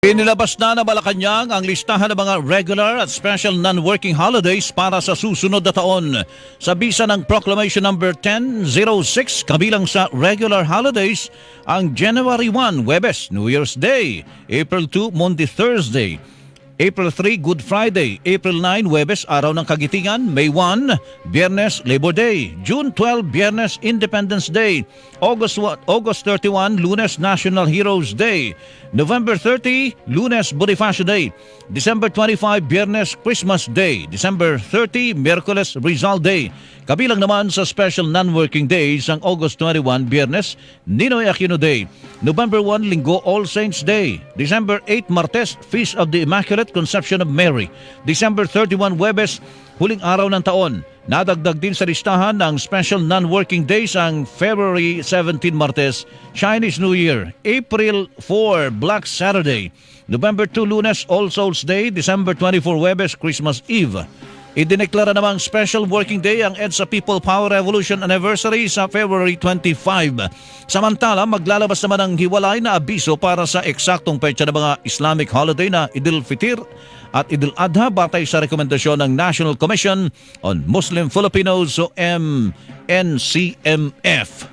Inilabas na ng Malacanang ang listahan ng mga regular at special non-working holidays para sa susunod na taon. Sa bisa ng Proclamation Number 1006, kabilang sa regular holidays, ang January 1, Webes, New Year's Day, April 2, Monday, Thursday, April 3, Good Friday. April 9, Webes, Araw ng Kagitingan. May 1, Biyernes, Labor Day. June 12, Biyernes, Independence Day. August, August 31, Lunes, National Heroes Day. November 30, Lunes, Bonifacio Day. December 25, Biyernes, Christmas Day. December 30, Miyerkules, Rizal Day. Kabilang naman sa special non-working days ang August 21, Biyernes, Ninoy Aquino Day. November 1, Linggo, All Saints Day. December 8, Martes, Feast of the Immaculate Conception of Mary. December 31, Webes, huling araw ng taon. Nadagdag din sa listahan ng special non-working days ang February 17 Martes, Chinese New Year, April 4 Black Saturday, November 2 Lunes All Souls Day, December 24 Webes Christmas Eve. Idineklara namang special working day ang EDSA People Power Revolution Anniversary sa February 25. Samantala, maglalabas naman ang hiwalay na abiso para sa eksaktong petsa ng mga Islamic holiday na Idul Fitir at Idul Adha batay sa rekomendasyon ng National Commission on Muslim Filipinos o MNCMF.